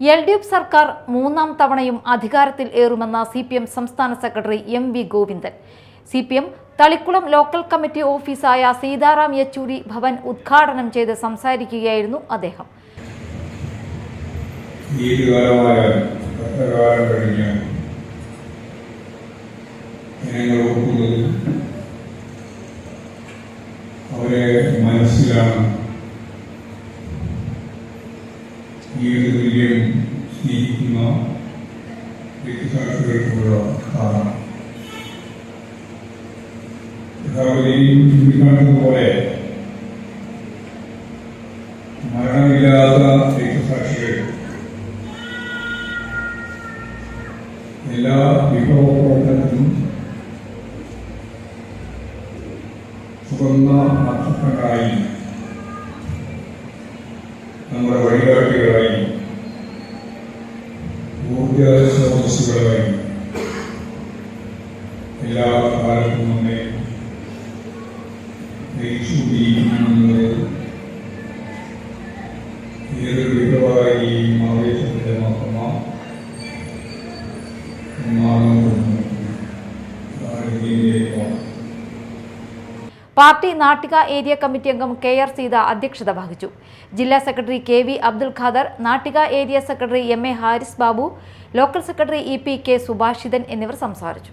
L D F സർക്കാർ മൂന്നാം തവണയും അധികാരത്തിൽ ഏറുമെന്ന സി പി എം സംസ്ഥാന secretary M V Govindan. C P M Thalikkulam local committee ഓഫീസായ Sitaram Yechury Bhavan ഉദ്ഘാടനം ചെയ്ത് സംസാരിക്കുകയായിരുന്നു അദ്ദേഹം. അവരെ മനസ്സിലാണ് ഏത് തുല്യം സ്നേഹിക്കുന്ന വ്യക്തിസാക്ഷികൾക്കുള്ള കാരണം യഥാർത്ഥത്തിൽ ചൂണ്ടിക്കാട്ടുന്നതുപോലെ മരണമില്ലാത്ത രക്തസാക്ഷികൾ. എല്ലാ വിഭവ പ്രവർത്തനത്തിനും സുഗന്ധ നക്ഷത്രങ്ങളായി നമ്മുടെ വഴികാട്ടികളായും ഊർജ സ്രോതസ്സുകളായി എല്ലാ കാലത്തും നമ്മെ നയിച്ചുകൊണ്ടിരിക്കുന്നത് ഏതൊരു വിഭവമായി ആവേശത്തിന്റെ മാത്രമാണ്. പാർട്ടി നാട്ടിക ഏരിയ കമ്മിറ്റി അംഗം കെ ആർ സീത അധ്യക്ഷത വഹിച്ചു. ജില്ലാ secretary K V Abdul Khader Nattika area secretary M A Haris Babu local secretary E P K Subhashithan എന്നിവർ സംസാരിച്ചു.